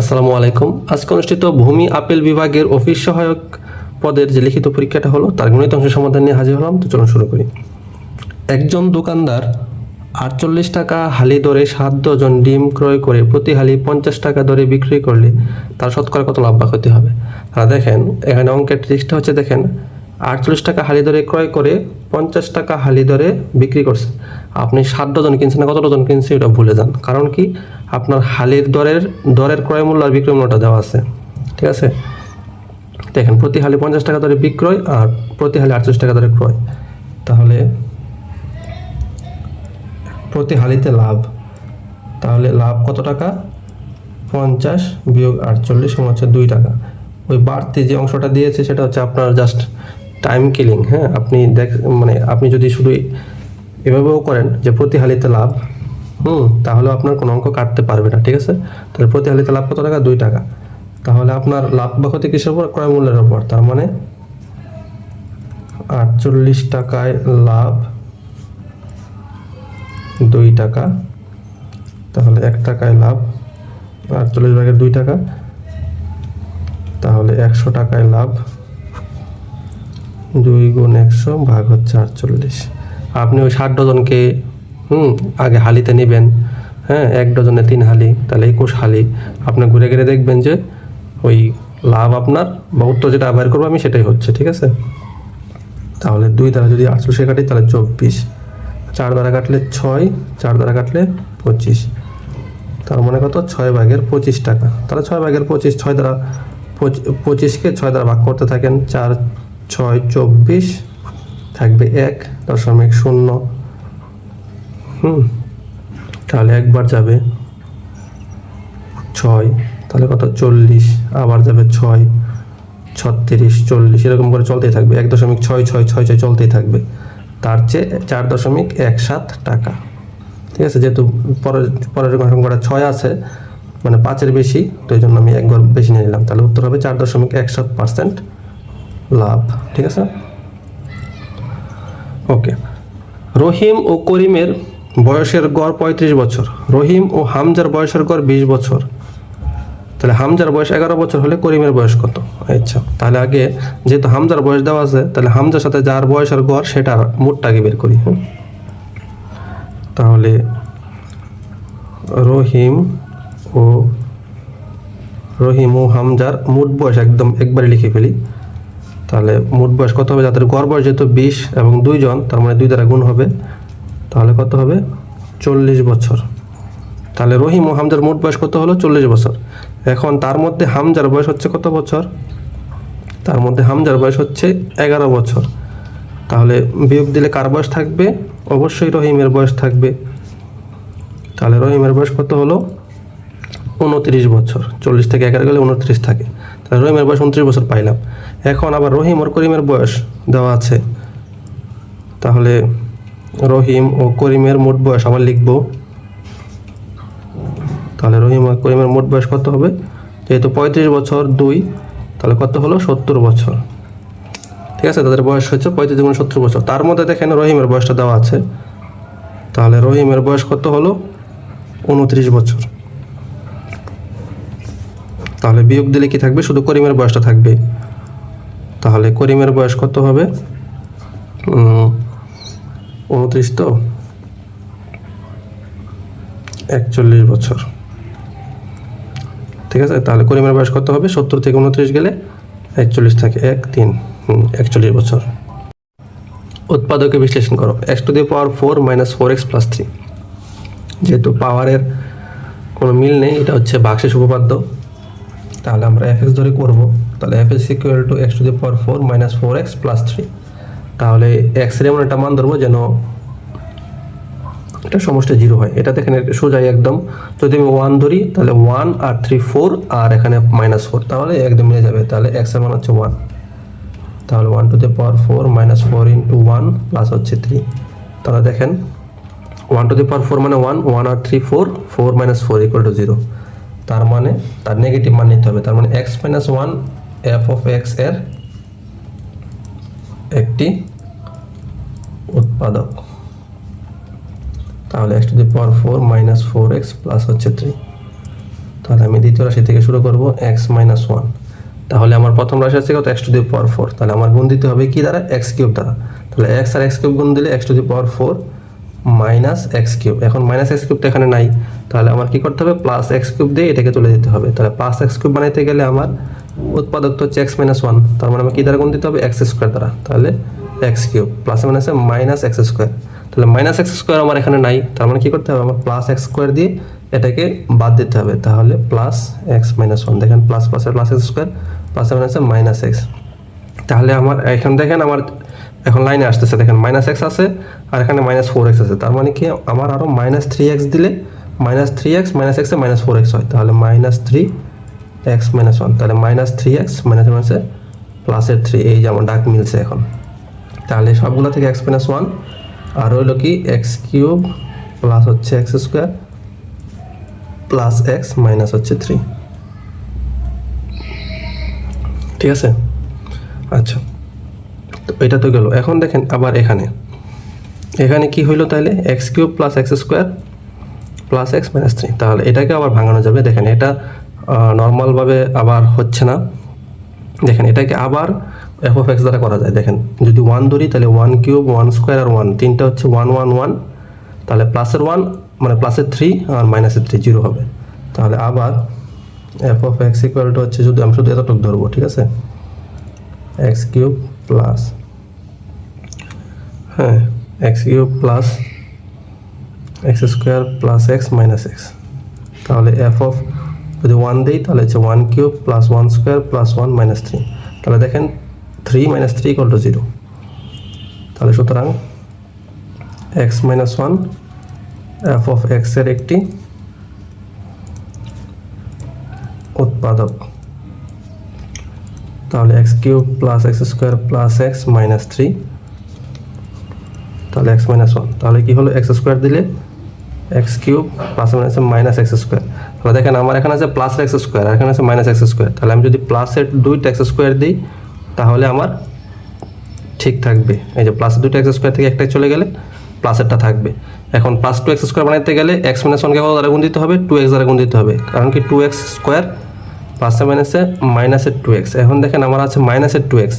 আসসালামু আলাইকুম। আজকে অনুষ্ঠিত ভূমি আপিল বিভাগের অফিস সহায়ক পদের যে লিখিত পরীক্ষাটা হলো, তার গণিত অংশ সমাধান নিয়ে হাজির হলাম। তো চলুন শুরু করি। একজন দোকানদার আটচল্লিশ টাকা হালি দরে সাত ডজন ডিম ক্রয় করে প্রতি হালি পঞ্চাশ টাকা দরে বিক্রি করলে তার শতকরা কত লাভ ক্ষতি হবে? তারা দেখেন, এখানে অঙ্কের ট্রিক্সটা হচ্ছে, দেখেন আটচল্লিশ টাকা হালি দরে ক্রয় করে পঞ্চাশ টাকা হালি দরে বিক্রি করছে। আপনি সাত ডজন কিনছেন না কত ডজন কিনছে এটা ভুলে যান। কারণ কি? আপনার হালির দরের দরের ক্রয় মূল্য আর বিক্রয় মূল্যটা দেওয়া আছে। ঠিক আছে? দেখেন, প্রতি হালি পঞ্চাশ টাকা দরে বিক্রয় আর প্রতি হালি আটচল্লিশ টাকা দরে ক্রয়। তাহলে প্রতি হালিতে লাভ। তাহলে লাভ কত টাকা? পঞ্চাশ বিয়োগ আটচল্লিশ সমান হচ্ছে দুই টাকা। ওই বাড়তি যে অংশটা দিয়েছে সেটা হচ্ছে আপনার জাস্ট টাইম কিলিং হ্যাঁ? আপনি দেখ মানে আপনি যদি শুধু এভাবেও করেন যে প্রতি হালিতে লাভ, হুম, তাহলে আপনার কোনো অঙ্ক কাটতে পারবে না, ঠিক আছে? তাহলে প্রতি হালিতে লাভ কত টাকা? দুই টাকা। তাহলে আপনার লাভ বা ক্ষতি কিসের উপর? ক্রয় মূল্যের উপর। তার মানে আটচল্লিশ টাকায় লাভ দুই টাকা। তাহলে এক টাকায় লাভ আটচল্লিশ ভাগের দুই টাকা। তাহলে একশো টাকায় লাভ দুই গুণ একশো ভাগ হচ্ছে আটচল্লিশ। আপনি ওই ষাট ডজনকে, হুম, আগে হালিতে নেবেন হ্যাঁ এক ডজনে তিন হালি, তাহলে একুশ হালি। আপনি ঘুরে ঘুরে দেখবেন যে ওই লাভ আপনার বা উত্তর যেটা বের করব আমি, সেটাই হচ্ছে, ঠিক আছে? তাহলে দুই দ্বারা যদি আটচল্লিশে কাটি, তাহলে চব্বিশ। চার দ্বারা কাটলে ছয়, চার দ্বারা কাটলে পঁচিশ। তার মানে কত? ছয় ভাগের পঁচিশ টাকা। তাহলে ছয় ভাগের পঁচিশ, ছয় দ্বারা পঁচ- পঁচিশকে ছয় দ্বারা ভাগ করতে থাকেন, চার ছয় চব্বিশ থাকবে এক দশমিক শূন্য। হুম, তাহলে একবার যাবে ছয়, তাহলে কত? চল্লিশ, আবার যাবে ছয়, ছত্রিশ, চল্লিশ, এরকম করে চলতেই থাকবে। এক দশমিক ছয় ছয় ছয় ছয় চলতেই থাকবে। তার চেয়ে চার দশমিক এক সাত টাকা। ঠিক আছে, যেহেতু পরের পরের সংখ্যাটা ছয় আছে মানে পাঁচের বেশি, তো এই জন্য আমি একবার বেশি নিয়ে নিলাম। তাহলে উত্তর হবে চার দশমিক এক সাত পার্সেন্ট। লাভ, ঠিক আছে? ওকে। রহিম ও করিমের বয়সের গড় পঁয়ত্রিশ বছর। রহিম ও হামজার বয়সের গড় বিশ বছর। তাহলে হামজার বয়স এগারো বছর হলে করিমের বয়স কত? আচ্ছা তাহলে আগে যেহেতু হামজার বয়স দেওয়া আছে, তাহলে হামজার সাথে যার বয়সের গড় সেটার মোটটাকে বের করি হ্যাঁ তাহলে রহিম ও রহিম ও হামজার মোট বয়স একদম একবারে লিখে ফেলি। তাহলে মোট বয়স কত হবে? যাদের গড় বয়স যেহেতু বিশ এবং দুইজন, তার মানে দুই দ্বারা গুণ হবে, তাহলে কত হবে? চল্লিশ বছর। তাহলে রহিম ও হামজার মোট বয়স কত হলো? চল্লিশ বছর। এখন তার মধ্যে হামজার বয়স হচ্ছে কত বছর? তার মধ্যে হামজার বয়স হচ্ছে এগারো বছর। তাহলে বিয়োগ দিলে কার বয়স থাকবে? অবশ্যই রহিমের বয়স থাকবে। তাহলে রহিমের বয়স কত হলো? উনত্রিশ বছর। চল্লিশ থেকে এগারো গেলে উনত্রিশ থাকে। তাহলে রহিমের বয়স উনত্রিশ বছর পাইলাম। এখন আবার রহিম আর করিমের বয়স দেওয়া আছে। তাহলে রহিম ও করিমের মোট বয়স আবার লিখব। তাহলে রহিম আর করিমের মোট বয়স কত হবে? যেহেতু পঁয়ত্রিশ বছর দুই, তাহলে কত হলো? সত্তর বছর। ঠিক আছে? তাদের বয়স হচ্ছে পঁয়ত্রিশ গুণ সত্তর বছর। তার মধ্যে দেখেন রহিমের বয়সটা দেওয়া আছে। তাহলে রহিমের বয়স কত হলো? উনত্রিশ বছর। তাহলে বিয়োগ দিলে কি থাকবে? শুধু করিমের বয়সটা থাকবে। তাহলে করিমের বয়স কত হবে? উনত্রিশ তো? একচল্লিশ বছর। ঠিক আছে? তাহলে করিমের বয়স কত হবে? সত্তর থেকে উনত্রিশ গেলে একচল্লিশ থাকে। এক, তিন একচল্লিশ বছর। উৎপাদকে বিশ্লেষণ করো। X to the power four minus four x plus three. যেহেতু পাওয়ারের কোনো মিল নেই, এটা হচ্ছে বাক্সেস উপপাদ্য তাহলে আমরা এফ এক্স ধরে করব। তাহলে f x equal to x to the power four minus four x plus three তাহলে এক্সের এমন একটা মান ধরবো যেন এটা সমষ্টি জিরো হয়। এটা দেখেন সোজাই একদম। যদি আমি ওয়ান ধরি, তাহলে ওয়ান আর থ্রি ফোর আর এখানে মাইনাস ফোর তাহলে একদম মিলে যাবে। তাহলে এক্সের মান হচ্ছে ওয়ান তাহলে one to the power four minus four into one plus হচ্ছে থ্রি তাহলে দেখেন one to the power four মানে one one R three four four minus four equal to zero তার মানে তার নেগেটিভ মান নিতে হবে। তার মানে x minus one f of এক্সের একটি উৎপাদক। তাহলে x to the power four minus four x plus হচ্ছে থ্রি তাহলে আমি দ্বিতীয় রাশি থেকে শুরু করব এক্স মাইনাস ওয়ান তাহলে আমার প্রথম রাশি আছে কত? X to the power four তাহলে আমার গুণ দিতে হবে কি দ্বারা? এক্স কিউব দ্বারা। তাহলে এক্স আর এক্স কিউব গুণ দিলে x to the power four minus x cube এখন মাইনাস এক্স কিউবটা এখানে নাই। তাহলে আমার কি করতে হবে? প্লাস এক্স কিউব দিয়ে এটাকে তুলে দিতে হবে। তাহলে প্লাস এক্স কিউব বানাইতে গেলে আমার উৎপাদক হচ্ছে এক্স মাইনাস ওয়ান তার মানে আমাকে কি দ্বারা গুণ দিতে হবে? এক্স স্কোয়ার দ্বারা। তাহলে এক্স কিউব প্লাস মাইনাসে মাইনাস এক্স স্কোয়ার তাহলে মাইনাস এক্স স্কোয়ার আমার এখানে নাই। তার মানে কি করতে হবে? আমার প্লাস এক্স স্কোয়ার দিয়ে এটাকে বাদ দিতে হবে। তাহলে প্লাস এক্স মাইনাস ওয়ান দেখেন প্লাস প্লাসে প্লাস এক্স স্কোয়ার প্লাস মাইনাসে মাইনাস এক্স তাহলে আমার, এখন দেখেন আমার, এখন লাইনে আসতেছে। দেখেন মাইনাস এক্স আছে আর এখানে মাইনাস ফোর এক্স আছে। তার মানে কি? আমার আরও মাইনাস থ্রি এক্স দিলে মাইনাস থ্রি এক্স, মাইনাস এক্সে মাইনাস ফোর এক্স হয়। তাহলে minus three x, minus one. তাহলে মাইনাস থ্রি এক্স, মাইনাস মাইনাসে প্লাসের থ্রি। এই যে আমার ডাক মিলছে এখন। তাহলে সবগুলো থেকে এক্স মাইনাস ওয়ান। আর হইল কি? এক্স কিউব প্লাস হচ্ছে x square plus x minus হচ্ছে থ্রি। ঠিক আছে? আচ্ছা। তো এটা তো গেল। এখন দেখেন আবার এখানে। এখানে কি হইল তাহলে x cube plus x square plus x minus three তাহলে এটাকে আবার ভাঙানো যাবে। দেখেন এটা নর্মালভাবে আবার হচ্ছে না। দেখেন এটাকে আবার এফ অফ এক্স দ্বারা করা যায়। দেখেন, যদি ওয়ান ধরি, তাহলে ওয়ান কিউব ওয়ান স্কোয়ার আর ওয়ান তিনটা হচ্ছে ওয়ান ওয়ান ওয়ান তাহলে প্লাসের ওয়ান মানে প্লাসের থ্রি আর মাইনাসের থ্রি জিরো হবে। তাহলে আবার f of x equal to হচ্ছে যদি আমি শুধু এতটুকু ধরবো, ঠিক আছে? এক্স কিউব প্লাস হ্যাঁ x cube plus x square plus x minus x তাহলে এফ অফ যদি ওয়ান দিই, তাহলে হচ্ছে one cube plus one square plus one minus three তাহলে দেখেন three minus three equal to zero তাহলে সুতরাং x minus one f of এক্সের একটি উৎপাদক। তাহলে x cube plus x square plus x minus three তাহলে এক্স মাইনাস ওয়ান তাহলে কি হলো? এক্স স্কোয়ার দিলে x cube plus minus minus x square তাহলে দেখেন আমার এখানে আছে প্লাস এক্স স্কোয়ার আর এখানে আছে মাইনাস এক্স স্কোয়ার তাহলে আমি যদি প্লাসের দুইটা এক্স স্কোয়ার দিই, তাহলে আমার ঠিক থাকবে। এই যে প্লাস দুটো এক্স স্কোয়ার থেকে একটাই চলে গেলে প্লাসেরটা থাকবে। এখন প্লাস টু এক্স স্কোয়ার বানাতে গেলে এক্স মাইনাস ওয়ানকে কত দ্বারা গুণ দিতে হবে? টু এক্স দ্বারা গুণ দিতে হবে। কারণ কি টু এক্স স্কোয়ার প্লাসে মাইনাসে মাইনাসের টু এক্স এখন দেখেন আমার আছে মাইনাসের টু এক্স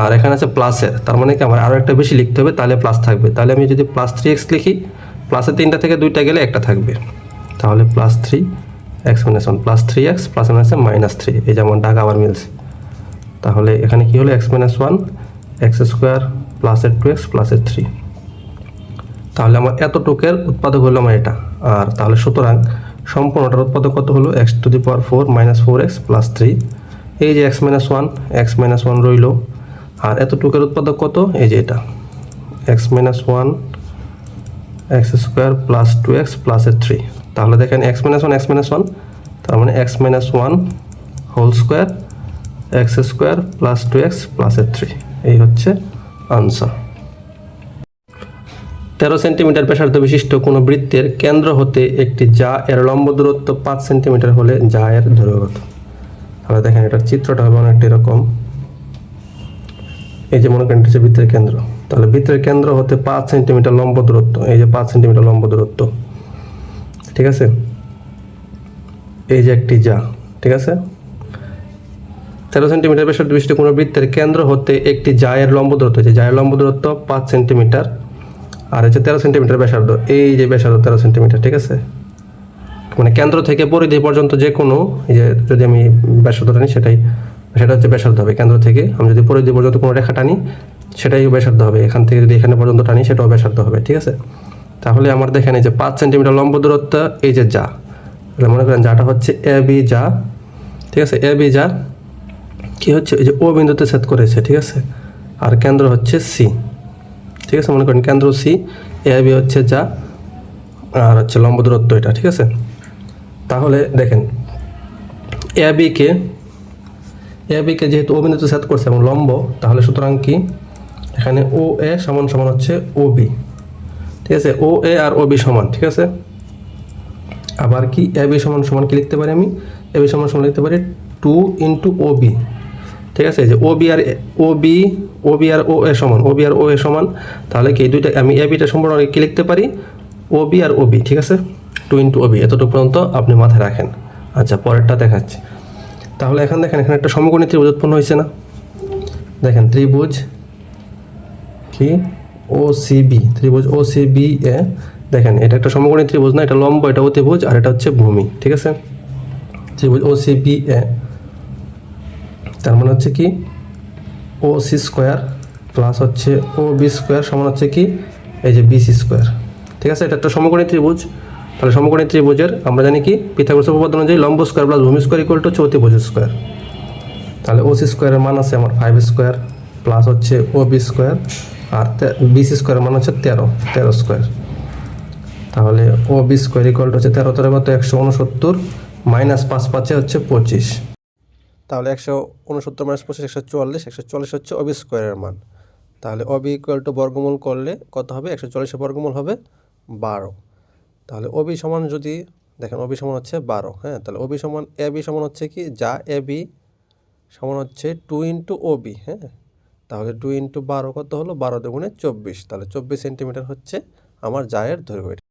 আর এখানে আছে প্লাসের তার মানে কি আমার আরও একটা বেশি লিখতে হবে, তাহলে প্লাস থাকবে। তাহলে আমি যদি প্লাস থ্রি এক্স লিখি প্লাসের তিনটা থেকে দুইটা গেলে একটা থাকবে। তাহলে plus three x minus one plus three x plus মাইনাসে মাইনাস থ্রি এই যেমন ডাক আবার মিলছে। তাহলে এখানে কি হলো? X minus one x square প্লাসের টু এক্স প্লাসের থ্রি তাহলে আমার এতটুকের উৎপাদক হলো আমার এটা। আর তাহলে সুতরাং সম্পূর্ণটার উৎপাদক কত হলো? X to the power four minus four x plus three এই যে x minus one x minus one রইল। আর এতটুকের উৎপাদক কত? এই যে এটা। X minus one x square plus two x প্লাসের থ্রি। তাহলে দেখেন x minus one, x minus one, তার মানে x minus one whole square, x square plus two x প্লাসের থ্রি। এই হচ্ছে আনসার। তেরো সেন্টিমিটার ব্যাসার্ধ বিশিষ্ট কোনো বৃত্তের কেন্দ্র হতে একটি যা এর লম্ব দূরত্ব পাঁচ সেন্টিমিটার হলে যা এর দৈর্ঘ্য কত তাহলে দেখেন এটার চিত্রটা হবে অনেকটা এরকম। এই যে মনে করেন হচ্ছে বৃত্তের কেন্দ্র। তাহলে বৃত্তের কেন্দ্র হতে পাঁচ সেন্টিমিটার লম্ব দূরত্ব, এই যে পাঁচ সেন্টিমিটার লম্ব দূরত্ব, ঠিক আছে? এই যে একটি যা, ঠিক আছে? তেরো সেন্টিমিটার ব্যাসার্ধ বিশিষ্ট কোনো বৃত্তের কেন্দ্র হতে একটি জায়ের লম্ব দূরত্ব যে জায়ের লম্ব দূরত্ব পাঁচ সেন্টিমিটার, আর হচ্ছে তেরো সেন্টিমিটার ব্যাসার্ধ, এই যে ব্যাসার্ধ তেরো সেন্টিমিটার, ঠিক আছে? মানে কেন্দ্র থেকে পরিধি পর্যন্ত যে কোনো যে যদি আমি ব্যাসার্ধ নিই সেটাই, সেটা হচ্ছে ব্যাসার্ধ হবে। কেন্দ্র থেকে আমি যদি পরিধি পর্যন্ত কোনো রেখা টানি সেটাই ব্যাসার্ধ হবে। এখান থেকে যদি এখানে পর্যন্ত টানি, সেটাও ব্যাসার্ধ হবে, ঠিক আছে? তাহলে আমার দেখেন এই যে পাঁচ সেন্টিমিটার লম্ব দূরত্ব, এই যে যা। তাহলে মনে করেন যাটা হচ্ছে এ, বি, যা, ঠিক আছে? এ, বি, যা, কী হচ্ছে? এই যে ও বিন্দুতে সেট করেছে, ঠিক আছে? আর কেন্দ্র হচ্ছে সি, ঠিক আছে? মনে করেন কেন্দ্র সি, এ, বি হচ্ছে যা, আর হচ্ছে লম্ব দূরত্ব এটা, ঠিক আছে? তাহলে দেখেন, এ বিকে এ বিকে যেহেতু ও বিন্দুতে সেট করছে এবং লম্ব, তাহলে সুতরাং কি? এখানে ও এ সমান সমান হচ্ছে ও বি ঠিক আছে? ও এ আর ও বি সমান, ঠিক আছে? আবার কি? এ বি সমান সমান কি লিখতে পারি আমি? এ বি সমান সমান লিখতে পারি টু ইন্টু ও বি ঠিক আছে? যে ও বি আর ও বি ও বি আর ও এ সমান ও বি আর ও এ সমান, তাহলে কি দুইটা আমি এ বিটা সম্পূর্ণ কি লিখতে পারি? ও বি আর ও বি ঠিক আছে? টু ইন্টু ও বি এতটুকু পর্যন্ত আপনি মাথায় রাখেন। আচ্ছা পরেরটা দেখাচ্ছি। তাহলে এখন দেখেন, এখানে একটা সমকোণী ত্রিভুজ উৎপন্ন হয়েছে না? দেখেন, ত্রিভুজ কি ও সিবি ত্রিভুজ ও সিবি এ, দেখেন, এটা একটা সমকোণী ত্রিভুজ না, এটা লম্ব, এটা অতিভুজ, আর এটা হচ্ছে ভূমি, ঠিক আছে? ত্রিভুজ ও সিবি এ, তার মানে হচ্ছে কি? ও সি স্কোয়ার প্লাস হচ্ছে ও বি স্কোয়ার সমান হচ্ছে কি? এই যে বি সি স্কোয়ার ঠিক আছে? এটা একটা সমকোণী ত্রিভুজ, তাহলে সমকোণী ত্রিভুজের আমরা জানি কি? পিথাগোরাস উপপাদ্য অনুযায়ী লম্ব স্কোয়ার প্লাস ভূমি স্কোয়ার ইকুয়াল টু হচ্ছে অতিভুজ স্কোয়ার তাহলে ও সি স্কোয়ারের মান আছে আমার ফাইভ স্কোয়ার প্লাস হচ্ছে ও বি স্কোয়ার আর বি সি স্কোয়ারের মান হচ্ছে তেরো তেরো স্কোয়ার তাহলে ও বি স্কোয়ার ইকুয়াল হচ্ছে তেরো তেরো কত একশো উনসত্তর মাইনাস পাঁচ পাঁচে হচ্ছে পঁচিশ। তাহলে একশো উনসত্তর মাইনাস পঁচিশ, একশো চুয়াল্লিশ, একশো চল্লিশ হচ্ছে অবি স্কোয়ারের মান। তাহলে অবি ইকুয়াল টু বর্গমূল করলে কত হবে? একশো চল্লিশের বর্গমূল হবে বারো। তাহলে অবি সমান যদি, দেখেন অবি সমান হচ্ছে বারো হ্যাঁ? তাহলে অবি সমান এ বি সমান হচ্ছে কি? যা এ বি সমান হচ্ছে টু ইন্টু ও বি হ্যাঁ? তাহলে টু ইন্টু বারো কত হলো? বারো দুগুণে চব্বিশ। তাহলে চব্বিশ সেন্টিমিটার হচ্ছে আমার জায়ের দৈর্ঘ্য।